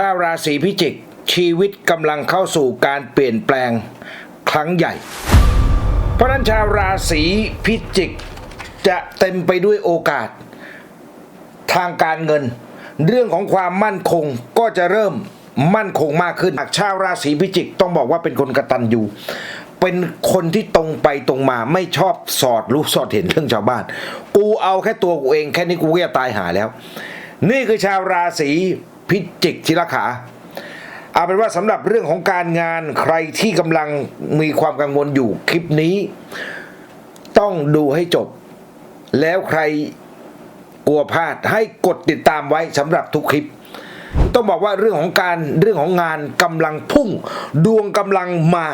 ชาวราศีพิจิก ชีวิตกำลังเข้าสู่การเปลี่ยนแปลงครั้งใหญ่ เพราะนั้นชาวราศีพิจิก จะเต็มไปด้วยโอกาส ทางการเงิน เรื่องของความมั่นคงก็จะเริ่มมั่นคงมากขึ้นหากชาวราศีพิจิกต้องบอกว่าเป็นคนกระตันอยู่เป็นคนที่ตรงไปตรงมาไม่ชอบสอดรู้สอดเห็นเรื่องชาวบ้าน กูเอาแค่ตัวกูเองแค่นี้กูก็จะตายหาแล้ว นี่คือชาวราศี พิจิกชิลขาเอาเป็นว่าสำหรับเรื่องของการงานใครที่กำลังมีความกังวลอยู่คลิปนี้ ต้องดูให้จบ แล้วใครกลัวพลาดให้กดติดตามไว้สำหรับทุกคลิป ต้องบอกว่าเรื่องของการเรื่องของงานกำลังพุ่ง ดวงกำลังมา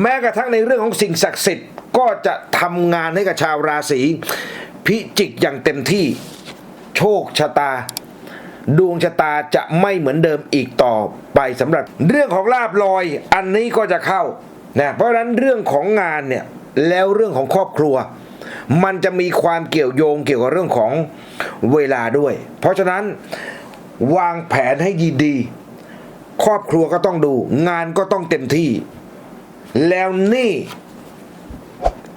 แม้กระทั่งในเรื่องของสิ่งศักดิ์สิทธิ์ก็จะทำงานให้กับชาวราศีพิจิกอย่างเต็มที่ โชคชะตา ดวงชะตาจะไม่เหมือนเดิมอีกต่อไปสำหรับเรื่องของลาบลอย อันนี้ก็จะเข้านะเพราะฉะนั้นเรื่องของงานเนี่ยแล้วเรื่องของครอบครัว มันจะมีความเกี่ยวโยงเกี่ยวกับเรื่องของเวลาด้วย เพราะฉะนั้นวางแผนให้ดีๆครอบครัวก็ต้องดู งานก็ต้องเต็มที่ แล้วนี่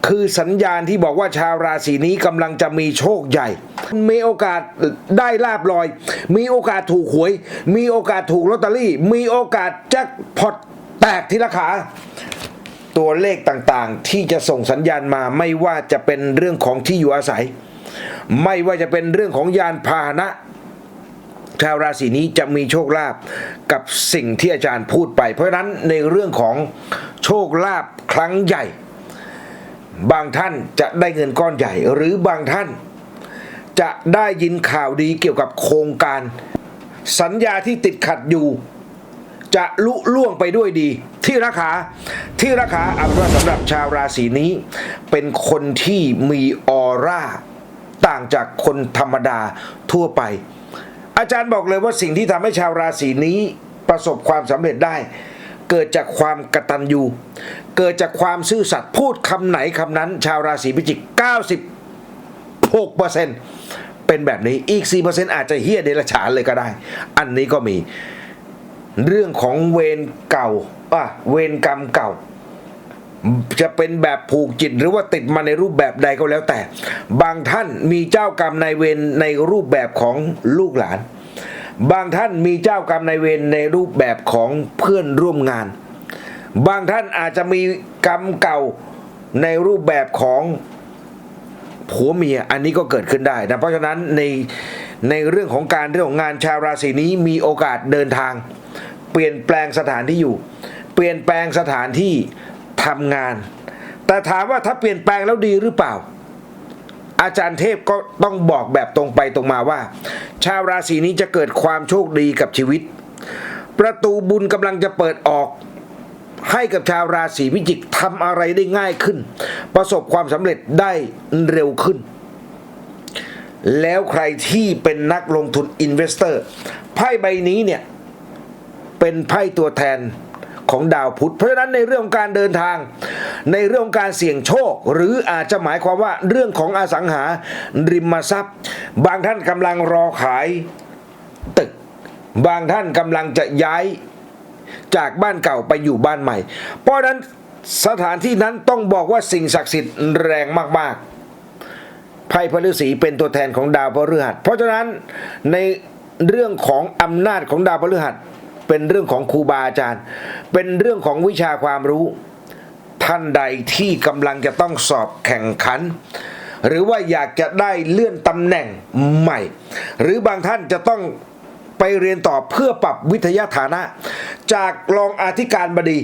คือสัญญาณที่บอกว่าชาวราศีนี้กำลังจะมีโชคใหญ่ มีโอกาสได้ลาบลอย มีโอกาสถูกหวย มีโอกาสถูกลอตเตอรี่ มีโอกาสแจ็คพอตแตกทีละขาตัวเลขต่างๆ ที่จะส่งสัญญาณมาไม่ว่าจะเป็นเรื่องของที่อยู่อาศัย ไม่ว่าจะเป็นเรื่องของยานพาหนะชาวราศีนี้จะมีโชคลาภกับสิ่งที่อาจารย์พูดไป เพราะฉะนั้นในเรื่องของโชคลาภครั้งใหญ่ บางท่านจะได้เงินก้อนใหญ่ หรือบางท่าน จะได้ยินข่าวดีเกี่ยวกับโครงการ สัญญาที่ติดขัดอยู่ จะลุล่วงไปด้วยดี ที่ราคาที่ราคาเอาเป็นว่าสำหรับชาวราศีนี้ เป็นคนที่มีออร่า ต่างจากคนธรรมดาทั่วไป อาจารย์บอกเลยว่าสิ่งที่ทำให้ชาวราศีนี้ประสบความสำเร็จได้ เกิดจากความกตัญญูเกิดจากความซื่อสัตย์พูดคำไหนคำนั้น ชาวราศีพิจิก 90 6%เป็นแบบนี้อีก 4%อาจจะเฮี้ยเดรัจฉานเลยก็ได้ อันนี้ก็มี เรื่องของเวรเก่าอะเวรกรรมเก่า จะเป็นแบบผูกจิตหรือว่าติดมาในรูปแบบใดก็แล้วแต่ บางท่านมีเจ้ากรรมนายเวรในรูปแบบของลูกหลาน บางท่านมีเจ้ากรรมนายเวรในรูปแบบของเพื่อนร่วมงาน บางท่านอาจจะมีกรรมเก่าในรูปแบบของ ผัวเมียอันนี้ก็เกิดขึ้นได้นะเพราะฉะนั้นในในเรื่องของการเรื่องของงานชาวราศีนี้มีโอกาสเดินทาง เปลี่ยนแปลงสถานที่อยู่ เปลี่ยนแปลงสถานที่ทำงาน แต่ถามว่าถ้าเปลี่ยนแปลงแล้วดีหรือเปล่า อาจารย์เทพก็ต้องบอกแบบตรงไปตรงมาว่า ชาวราศีนี้จะเกิดความโชคดีกับชีวิต ประตูบุญกำลังจะเปิดออก ให้กับชาวราศีพิจิกทำอะไรได้ง่ายขึ้น ประสบความสำเร็จได้เร็วขึ้น แล้วใครที่เป็นนักลงทุนอินเวสเตอร์ไพ่ใบนี้เนี่ย เป็นไพ่ตัวแทนของดาวพุธเพราะฉะนั้นในเรื่องของการเดินทาง ในเรื่องของการเสี่ยงโชค หรืออาจจะหมายความว่าเรื่องของอสังหาริมทรัพย์ บางท่านกำลังรอขายตึก บางท่านกำลังจะย้าย จากบ้านเก่าไปอยู่บ้านใหม่ เพราะนั้นสถานที่นั้นต้องบอกว่าสิ่งศักดิ์สิทธิ์แรงมากๆไพ่พฤษีเป็นตัวแทนของดาวพฤหัส เพราะฉะนั้นในเรื่องของอำนาจของดาวพฤหัส เป็นเรื่องของครูบาอาจารย์ เป็นเรื่องของวิชาความรู้ ท่านใดที่กำลังจะต้องสอบแข่งขัน หรือว่าอยากจะได้เลื่อนตำแหน่งใหม่ หรือบางท่านจะต้อง ไปเรียนต่อเพื่อปรับวิทยาฐานะ จากรองอธิการบดี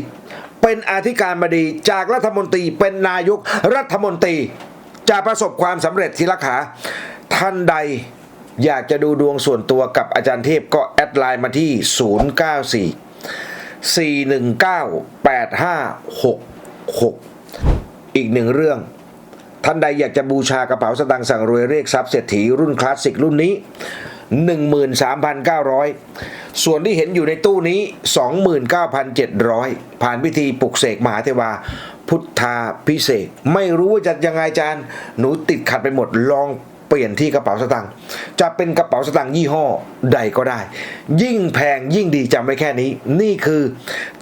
เป็นอธิการบดีจากรัฐมนตรีเป็นนายกรัฐมนตรีจะประสบความสำเร็จทีละขา ท่านใดอยากจะดูดวงส่วนตัวกับอาจารย์เทพก็แอดไลน์มาที่ 094 419 8566 อีกหนึ่งเรื่อง ท่านใดอยากจะบูชากระเป๋าสตางค์สั่งรวยเรียกทรัพย์เศรษฐีรุ่นคลาสสิกรุ่นนี้ 13,900 ส่วนที่เห็นอยู่ในตู้นี้ 29,700 ผ่านพิธีปลุกเสกมหาเทวา พุทธาพิเศษ ไม่รู้ว่าจะยังไงอาจารย์หนูติดขัดไปหมดลองปปลี่ยนที่กระเป๋าสตางค์จะเป็นกระเป๋าสตางค์ยี่ห้อใดก็ได้ ยิ่งแพงยิ่งดีจำไว้แค่นี้ นี่คือ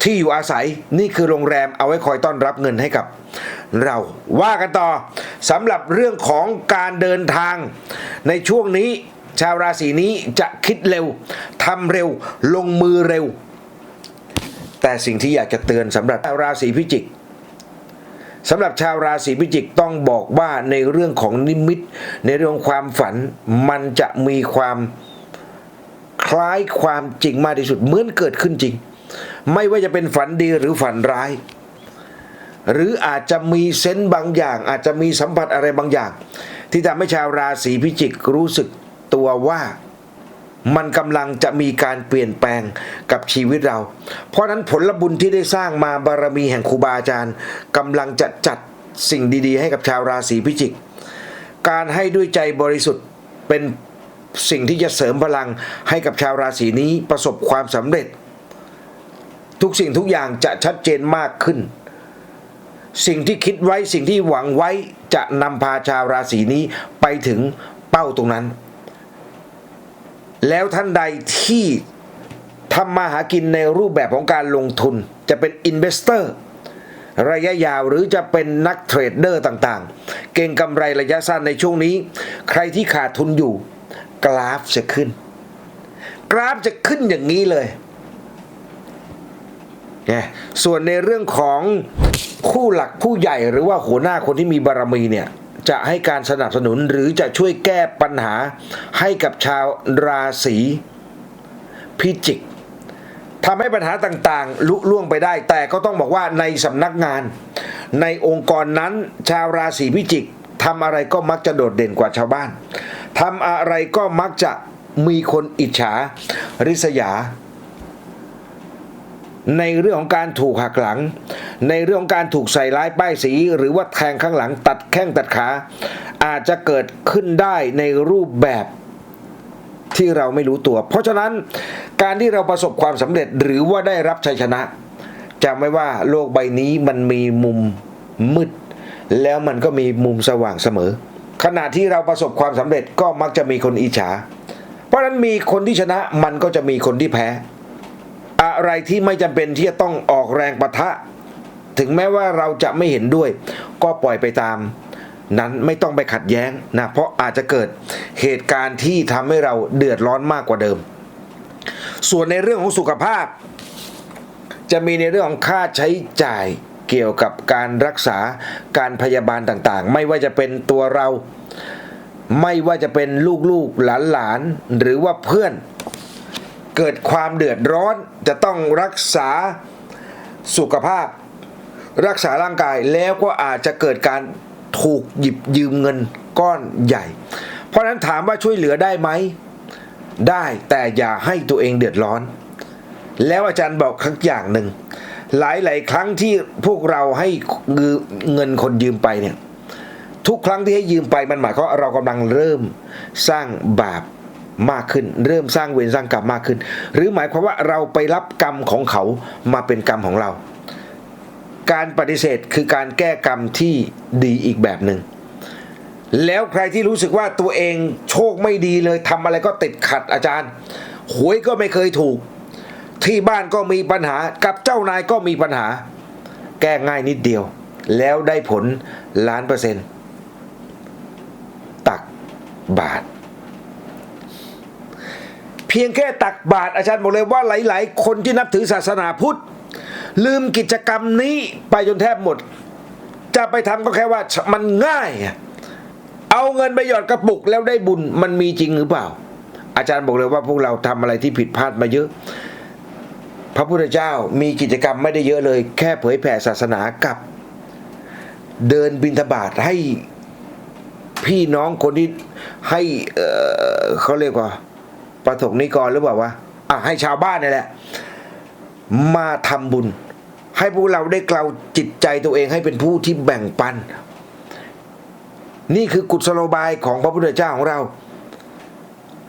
ที่อยู่อาศัยนี่คือโรงแรมเอาไว้คอยต้อนรับเงินให้กับเราว่ากันต่อสำหรับเรื่องของการเดินทางในช่วงนี้ ชาวราศีนี้จะคิดเร็วทำเร็วลงมือเร็ว แต่สิ่งที่อยากจะเตือนสำหรับชาวราศีพิจิกสำหรับชาวราศีพิจิกต้องบอกว่าในเรื่องของนิมิต ในเรื่องความฝันมันจะมีความคล้ายความจริงมากที่สุดเหมือนเกิดขึ้นจริง ไม่ว่าจะเป็นฝันดีหรือฝันร้าย หรืออาจจะมีเซนส์บางอย่าง อาจจะมีสัมผัสอะไรบางอย่าง ที่ทำให้ชาวราศีพิจิกรู้สึก ตัวว่ามันกำลังจะมีการเปลี่ยนแปลงกับชีวิตเรา เพราะนั้นผลบุญที่ได้สร้างมาบารมีแห่งครูบาอาจารย์กำลังจะจัดสิ่งดี ๆ ให้กับชาวราศีพิจิก การให้ด้วยใจบริสุทธิ์เป็นสิ่งที่จะเสริมพลังให้กับชาวราศีนี้ประสบความสำเร็จ ทุกสิ่งทุกอย่างจะชัดเจนมากขึ้น สิ่งที่คิดไว้สิ่งที่หวังไว้จะนำพาชาวราศีนี้ไปถึงเป้าตรงนั้น แล้วท่านใดที่ทำมาหากินในรูปแบบของการลงทุน จะเป็นอินเวสเตอร์ระยะยาวหรือจะเป็นนักเทรดเดอร์ต่างๆ เก่งกำไรระยะสั้นในช่วงนี้ ใครที่ขาดทุนอยู่ กราฟจะขึ้น กราฟจะขึ้นอย่างนี้เลยส่วนในเรื่องของผู้หลักผู้ใหญ่หรือว่าหัวหน้าคนที่มีบารมีเนี่ย จะให้การสนับสนุนหรือจะช่วยแก้ปัญหาให้กับชาวราศีพิจิกทำให้ปัญหาต่างๆ ลุล่วงไปได้ แต่ก็ต้องบอกว่าในสำนักงาน ในองค์กรนั้นชาวราศีพิจิกทำอะไรก็มักจะโดดเด่นกว่าชาวบ้านทำอะไรก็มักจะมีคนอิจฉาริษยา ในเรื่องของการถูกหักหลัง ในเรื่องของการถูกใส่ร้ายป้ายสี หรือว่าแทงข้างหลังตัดแข้งตัดขา อาจจะเกิดขึ้นได้ในรูปแบบที่เราไม่รู้ตัว เพราะฉะนั้นการที่เราประสบความสำเร็จหรือว่าได้รับชัยชนะจำไว้ว่าโลกใบนี้มันมีมุมมืด แล้วมันก็มีมุมสว่างเสมอ ขณะที่เราประสบความสำเร็จก็มักจะมีคนอิจฉา เพราะฉะนั้นมีคนที่ชนะมันก็จะมีคนที่แพ้ อะไรที่ไม่จำเป็นที่จะต้องออกแรงประทะ ถึงแม้ว่าเราจะไม่เห็นด้วย ก็ปล่อยไปตาม นั้นไม่ต้องไปขัดแย้งนะเพราะอาจจะเกิดเหตุการณ์ที่ทำให้เราเดือดร้อนมากกว่าเดิม ส่วนในเรื่องของสุขภาพ จะมีในเรื่องของค่าใช้จ่ายเกี่ยวกับการรักษาการพยาบาลต่างๆ ไม่ว่าจะเป็นตัวเรา ไม่ว่าจะเป็นลูกๆหลานๆหรือว่าเพื่อนเกิดความเดือดร้อน จะต้องรักษาสุขภาพ รักษาร่างกายแล้วก็อาจจะเกิดการถูกหยิบยืมเงินก้อนใหญ่ เพราะนั้นถามว่าช่วยเหลือได้ไหม ได้แต่อย่าให้ตัวเองเดือดร้อน แล้วอาจารย์บอกครั้งอย่างหนึ่ง หลาย ๆ ครั้งที่พวกเราให้เงินคนยืมไปเนี่ยทุกครั้งที่ให้ยืมไปมันหมายความว่าเรากำลังเริ่มสร้างบาป มากขึ้น เริ่มสร้างเวรสร้างกรรมมากขึ้น หรือหมายความว่าเราไปรับกรรมของเขามาเป็นกรรมของเรา การปฏิเสธคือการแก้กรรมที่ดีอีกแบบหนึ่งแล้วใครที่รู้สึกว่าตัวเองโชคไม่ดีเลยทำอะไรก็ติดขัดอาจารย์ หวยก็ไม่เคยถูก ที่บ้านก็มีปัญหากับเจ้านายก็มีปัญหา แก้ง่ายนิดเดียว แล้วได้ผลล้านเปอร์เซ็นต์ตักบาท เพียงแค่ตักบาทอาจารย์บอกเลยว่าหลาย ๆ คนที่นับถือศาสนาพุทธ ลืมกิจกรรมนี้ไปจนแทบหมด จะไปทำก็แค่ว่ามันง่าย เอาเงินไปหยอดกระปุกแล้วได้บุญมันมีจริงหรือเปล่า อาจารย์บอกเลยว่าพวกเราทำอะไรที่ผิดพลาดมาเยอะ พระพุทธเจ้ามีกิจกรรมไม่ได้เยอะเลย แค่เผยแผ่ศาสนากับ เดินบิณฑบาตให้พี่น้องคนที่ให้เเขาเรียกว่า ประถกนิกรหรือเปล่าวะอะให้ชาวบ้านนี่แหละ มาทำบุญ ให้พวกเราได้กล่าวจิตใจตัวเองให้เป็นผู้ที่แบ่งปัน นี่คือกุศโลบายของพระพุทธเจ้าของเรา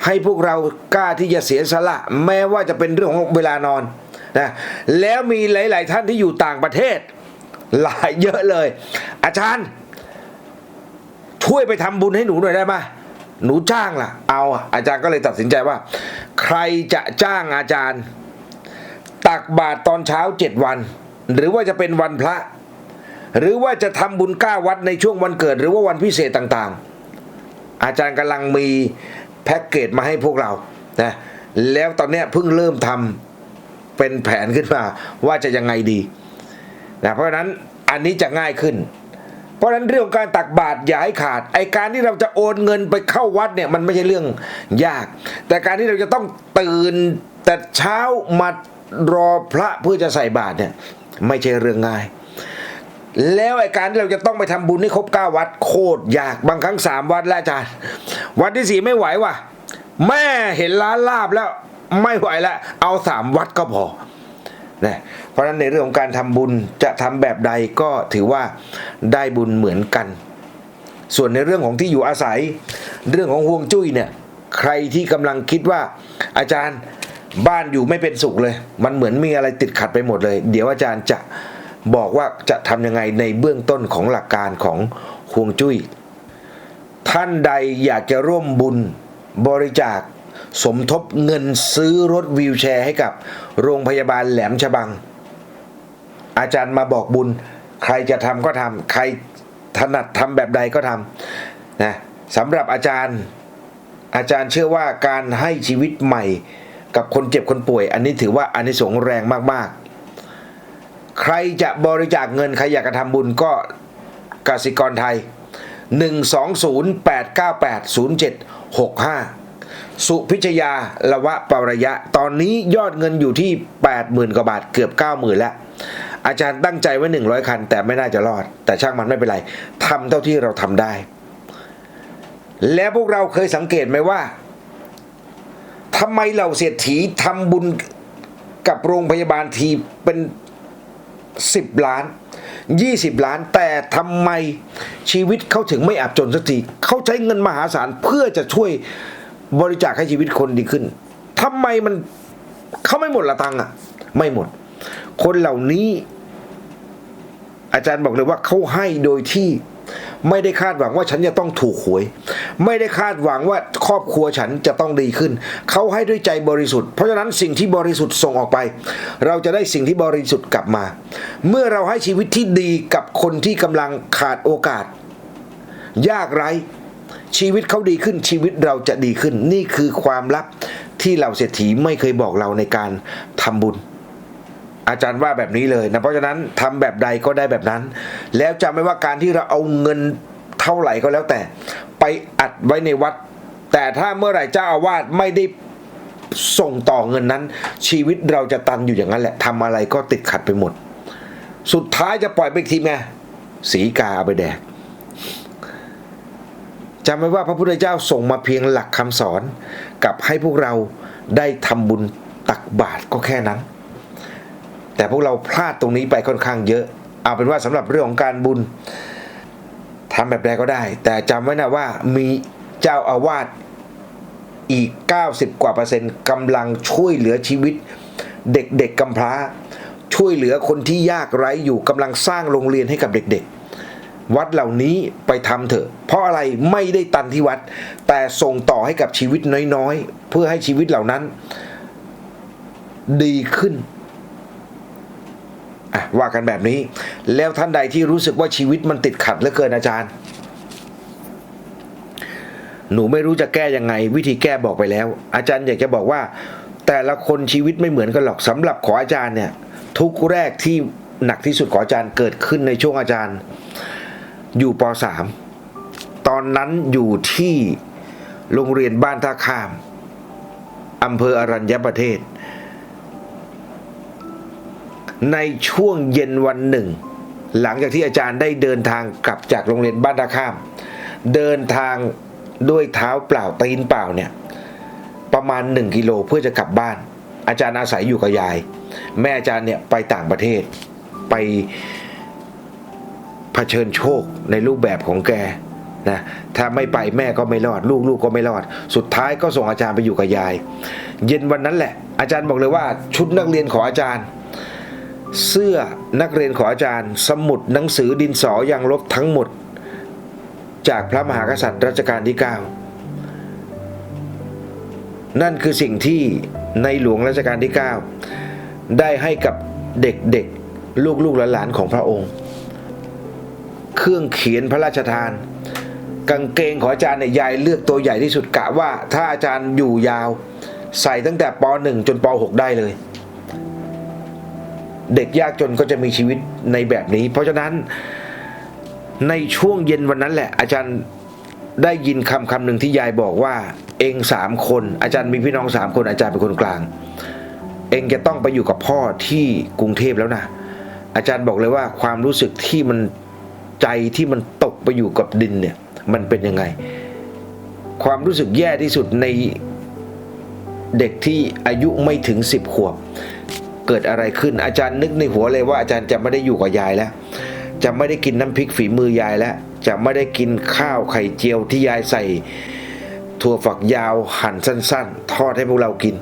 ให้พวกเรากล้าที่จะเสียสละ แม้ว่าจะเป็นเรื่องของเวลานอนนะแล้วมีหลาย ๆ ท่านที่อยู่ต่างประเทศ หลายเยอะเลย อาจารย์ ช่วยไปทำบุญให้หนูหน่อยได้ไหม หนูจ้างล่ะ เอาอาจารย์ก็เลยตัดสินใจว่า ใครจะจ้างอาจารย์ ตักบาตรตอนเช้าเจ็ดวัน หรือว่าจะเป็นวันพระ หรือว่าจะทำบุญก้าวัดในช่วงวันเกิด หรือว่าวันพิเศษต่างๆ อาจารย์กำลังมีแพ็กเกจมาให้พวกเรานะแล้วตอนนี้เพิ่งเริ่มทำเป็นแผนขึ้นมาว่าจะยังไงดีนะเพราะฉะนั้นอันนี้จะง่ายขึ้น เพราะฉะนั้นเรื่องของการตักบาตรอย่าให้ขาด ไอการที่เราจะโอนเงินไปเข้าวัดเนี่ยมันไม่ใช่เรื่องยาก แต่การที่เราจะต้องตื่นแต่เช้ามารอพระเพื่อจะใส่บาตรเนี่ยไม่ใช่เรื่องง่าย แล้วไอการที่เราจะต้องไปทำบุญให้ครบเก้าวัดโคตรยากบางครั้งสามวัดแล้วอาจารย์วัดที่สี่ไม่ไหวว่ะแม่เห็นร้านลาบแล้วไม่ไหวแล้วเอาสามวัดก็พอ นะเพราะฉะนั้นในเรื่องของการทำบุญจะทำแบบใดก็ถือว่าได้บุญเหมือนกัน ส่วนในเรื่องของที่อยู่อาศัย เรื่องของห่วงจุ้ยเนี่ยใครที่กำลังคิดว่าอาจารย์บ้านอยู่ไม่เป็นสุขเลย มันเหมือนมีอะไรติดขัดไปหมดเลย เดี๋ยวอาจารย์จะบอกว่าจะทำยังไงในเบื้องต้นของหลักการของห่วงจุ้ย ท่านใดอยากจะร่วมบุญบริจาค สมทบเงินซื้อรถวีลแชร์ให้กับโรงพยาบาลแหลมฉบัง อาจารย์มาบอกบุญ ใครจะทำก็ทำใครถนัดทำแบบใดก็ทำนะสำหรับอาจารย์อาจารย์เชื่อว่าการให้ชีวิตใหม่กับคนเจ็บคนป่วย อันนี้ถือว่าอานิสงส์แรงมากๆ ใครจะบริจาคเงินใครอยากจะทำบุญก็กสิกรไทย 120-898-0765 สุพิชยาละวะปรยะ ตอนนี้ยอดเงินอยู่ที่ 80,000กว่าบาทเกือบ 90,000แล้ว อาจารย์ตั้งใจไว้ 100 คัน แต่ไม่น่าจะรอด แต่ช่างมันไม่เป็นไรทำเท่าที่เราทำได้ แล้วพวกเราเคยสังเกตไหมว่าทำไมเราเศรษฐีทำบุญกับโรงพยาบาลทีเป็น 10 ล้าน 20 ล้าน แต่ทำไมชีวิตเขาถึงไม่อับจนสักทีเขาใช้เงินมหาศาลเพื่อจะช่วย บริจาคให้ชีวิตคนดีขึ้นทำไมมันเขาไม่หมดละตังอะ ไม่หมด คนเหล่านี้ อาจารย์บอกเลยว่าเขาให้โดยที่ไม่ได้คาดหวังว่าฉันจะต้องถูกหวย ไม่ได้คาดหวังว่าครอบครัวฉันจะต้องดีขึ้น เขาให้ด้วยใจบริสุทธิ์เพราะฉะนั้นสิ่งที่บริสุทธิ์ส่งออกไป เราจะได้สิ่งที่บริสุทธิ์กลับมา เมื่อเราให้ชีวิตที่ดีกับคนที่กำลังขาดโอกาส ยากไร้ ชีวิตเขาดีขึ้นชีวิตเราจะดีขึ้น นี่คือความลับที่เหล่าเศรษฐีไม่เคยบอกเราในการทำบุญ อาจารย์ว่าแบบนี้เลยนะเพราะฉะนั้นทำแบบใดก็ได้แบบนั้น แล้วจำไม่ว่าการที่เราเอาเงินเท่าไหร่ก็แล้วแต่ ไปอัดไว้ในวัด แต่ถ้าเมื่อไหร่เจ้าอาวาสไม่ได้ส่งต่อเงินนั้น ชีวิตเราจะตันอยู่อย่างนั้นแหละทำอะไรก็ติดขัดไปหมด สุดท้ายจะปล่อยไปทีไงสีกาเอาไปแดก จำไว้ว่าพระพุทธเจ้าส่งมาเพียงหลักคำสอน กับให้พวกเราได้ทำบุญตักบาตรก็แค่นั้น แต่พวกเราพลาดตรงนี้ไปค่อนข้างเยอะ เอาเป็นว่าสำหรับเรื่องของการบุญทำแบบใดก็ได้ แต่จำไว้นะว่ามีเจ้าอาวาสอีก 90 กว่าเปอร์เซ็นต์กำลังช่วยเหลือชีวิต เด็กๆกำพร้า ช่วยเหลือคนที่ยากไร้อยู่กำลังสร้างโรงเรียนให้กับเด็ก ๆ วัดเหล่านี้ไปทำเถอะ เพราะอะไรไม่ได้ตันที่วัด แต่ส่งต่อให้กับชีวิตน้อยๆ เพื่อให้ชีวิตเหล่านั้น ดีขึ้นอะว่ากันแบบนี้ แล้วท่านใดที่รู้สึกว่าชีวิตมันติดขัดเหลือเกินอาจารย์ หนูไม่รู้จะแก้ยังไง วิธีแก้บอกไปแล้ว อาจารย์อยากจะบอกว่า แต่ละคนชีวิตไม่เหมือนกันหรอกสำหรับขออาจารย์เนี่ย ทุกแรกที่หนักที่สุดขออาจารย์เกิดขึ้นในช่วงอาจารย์ อยู่ป .3 ตอนนั้นอยู่ที่โรงเรียนบ้านท่าข้ามอำเภออรัญญประเทศ ในช่วงเย็นวันหนึ่ง หลังจากที่อาจารย์ได้เดินทางกลับจากโรงเรียนบ้านท่าข้าม เดินทางด้วยเท้าเปล่าตีนเปล่าเนี่ยประมาณ 1 กิโลเพื่อจะกลับบ้าน อาจารย์อาศัยอยู่กับยาย แม่อาจารย์เนี่ยไปต่างประเทศไป เผชิญโชคในรูปแบบของแกนะถ้าไม่ไปแม่ก็ไม่รอด ลูกลูกก็ไม่รอด สุดท้ายก็ส่งอาจารย์ไปอยู่กับยาย เย็นวันนั้นแหละ อาจารย์บอกเลยว่า ชุดนักเรียนของอาจารย์ เสื้อนักเรียนของอาจารย์ สมุดหนังสือดินสอยางลบทั้งหมด จากพระมหากษัตริย์รัชกาลที่นั่นคือสิ่งที่ในหลวงรัชกาลที่ 9 ได้ให้กับเด็กๆ ลูกๆหลานๆของพระองค์ เครื่องเขียนพระราชทาน กางเกงของอาจารย์เนี่ยยายเลือกตัวใหญ่ที่สุดกะว่า ถ้าอาจารย์อยู่ยาว ใส่ตั้งแต่ป .1 จนป .6 ได้เลย เด็กยากจนก็จะมีชีวิตในแบบนี้ เพราะฉะนั้นในช่วงเย็นวันนั้นแหละ อาจารย์ได้ยินคำคำหนึ่งที่ยายบอกว่า เองสามคน อาจารย์มีพี่น้องสามคนอาจารย์เป็นคนกลาง เองจะต้องไปอยู่กับพ่อที่กรุงเทพแล้วนะอาจารย์บอกเลยว่าความรู้สึกที่มัน ใจที่มันตกไปอยู่กับดินเนี่ยมันเป็นยังไง ความรู้สึกแย่ที่สุดในเด็กที่อายุไม่ถึงสิบขวบ เกิดอะไรขึ้นอาจารย์นึกในหัวเลยว่าอาจารย์จะไม่ได้อยู่กับยายแล้ว จะไม่ได้กินน้ำพริกฝีมือยายแล้ว จะไม่ได้กินข้าวไข่เจียวที่ยายใส่ ถั่วฝักยาวหั่นสั้น ๆ ทอดให้พวกเรากิน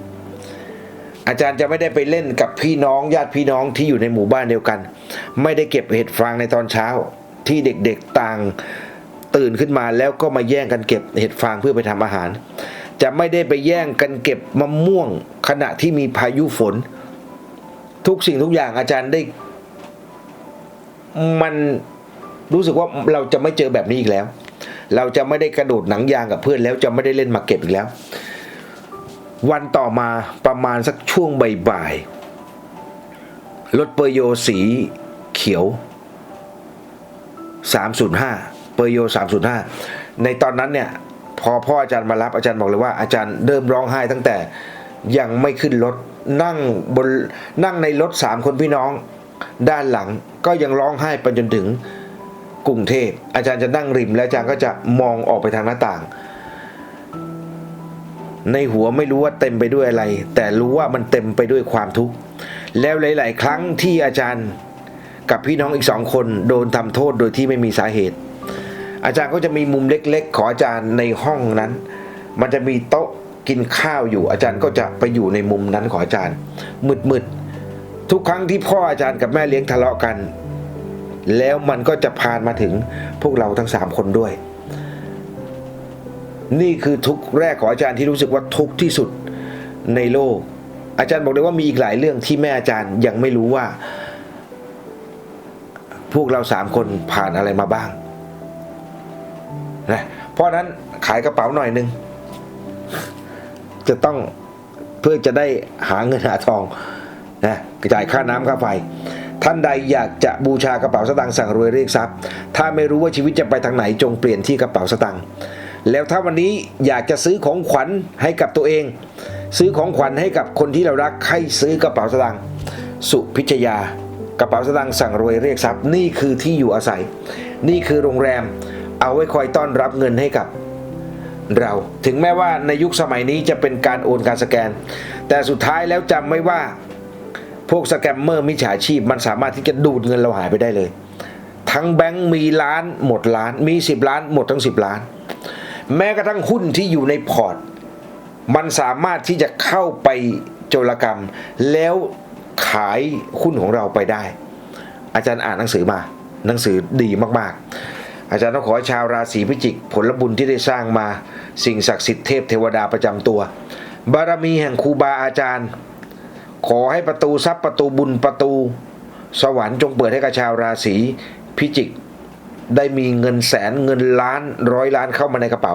อาจารย์จะไม่ได้ไปเล่นกับพี่น้องญาติพี่น้องที่อยู่ในหมู่บ้านเดียวกัน ไม่ได้เก็บเห็ดฟางในตอนเช้า ที่เด็กๆต่างตื่นขึ้นมาแล้วก็มาแย่งกันเก็บเห็ดฟางเพื่อไปทำอาหาร จะไม่ได้ไปแย่งกันเก็บมะม่วง ขณะที่มีพายุฝน ทุกสิ่งทุกอย่างอาจารย์ได้ มันรู้สึกว่าเราจะไม่เจอแบบนี้อีกแล้ว เราจะไม่ได้กระโดดหนังยางกับเพื่อนแล้วจะไม่ได้เล่นมาเก็บอีกแล้ว วันต่อมาประมาณสักช่วงบ่ายๆรถเปอร์โยสีเขียว 305 เปอร์โย 305 ในตอนนั้นเนี่ยพอพ่ออาจารย์มารับอาจารย์บอกเลยว่าอาจารย์เริ่มร้องไห้ตั้งแต่ยังไม่ขึ้นรถนั่งบนนั่งในรถสามคนพี่น้อง ด้านหลังก็ยังร้องไห้ไปจนถึงกรุงเทพ อาจารย์จะนั่งริม และอาจารย์ก็จะมองออกไปทางหน้าต่าง ในหัวไม่รู้ว่าเต็มไปด้วยอะไร แต่รู้ว่ามันเต็มไปด้วยความทุกข์แล้วหลาย ๆ ครั้งที่อาจารย์ กับพี่น้องอีกสองคนโดนทำโทษโดยที่ไม่มีสาเหตุ อาจารย์ก็จะมีมุมเล็กๆ ของอาจารย์ในห้องนั้น มันจะมีโต๊ะกินข้าวอยู่ อาจารย์ก็จะไปอยู่ในมุมนั้นของอาจารย์มืดๆทุกครั้งที่พ่ออาจารย์กับแม่เลี้ยงทะเลาะกัน แล้วมันก็จะพานมาถึงพวกเราทั้งสามคนด้วย นี่คือทุกแรกของอาจารย์ที่รู้สึกว่าทุกที่สุดในโลก อาจารย์บอกเลยว่ามีอีกหลายเรื่องที่แม่อาจารย์ยังไม่รู้ว่า พวกเราสามคนผ่านอะไรมาบ้างนะเพราะนั้นขายกระเป๋าหน่อยหนึง จะต้องเพื่อจะได้หาเงินหาทองนะจ่ายค่าน้ำค่าไฟ ท่านใดอยากจะบูชากระเป๋าสตางค์สั่งรวยเรียกทรัพย์ ถ้าไม่รู้ว่าชีวิตจะไปทางไหนจงเปลี่ยนที่กระเป๋าสตางค์แล้วถ้าวันนี้อยากจะซื้อของขวัญให้กับตัวเอง ซื้อของขวัญให้กับคนที่เรารักให้ซื้อกระเป๋าสตางค์สุพิชยา กระเป๋าสตางค์สั่งรวยเรียกทรัพย์นี่คือที่อยู่อาศัย นี่คือโรงแรมเอาไว้คอยต้อนรับเงินให้กับเราถึงแม้ว่าในยุคสมัยนี้จะเป็นการโอนการสแกน แต่สุดท้ายแล้วจำไม่ว่า พวกสแกมเมอร์มิจฉาชีพมันสามารถที่จะดูดเงินเราหายไปได้เลย ทั้งแบงค์มีล้านหมดล้าน มี 10 ล้านหมดทั้ง 10 ล้าน แม้กระทั่งหุ้นที่อยู่ในพอร์ต มันสามารถที่จะเข้าไปโจรกรรม แล้ว ขายหุ้นของเราไปได้ อาจารย์อ่านหนังสือมา หนังสือดีมากๆ อาจารย์ต้องขอชาวราศีพิจิก ผลบุญที่ได้สร้างมา สิ่งศักดิ์สิทธิ์เทพเทวดาประจำตัว บารมีแห่งครูบาอาจารย์ ขอให้ประตูทรัพย์ประตูบุญประตู สวรรค์จงเปิดให้กับชาวราศีพิจิก ได้มีเงินแสนเงินล้านร้อยล้านเข้ามาในกระเป๋า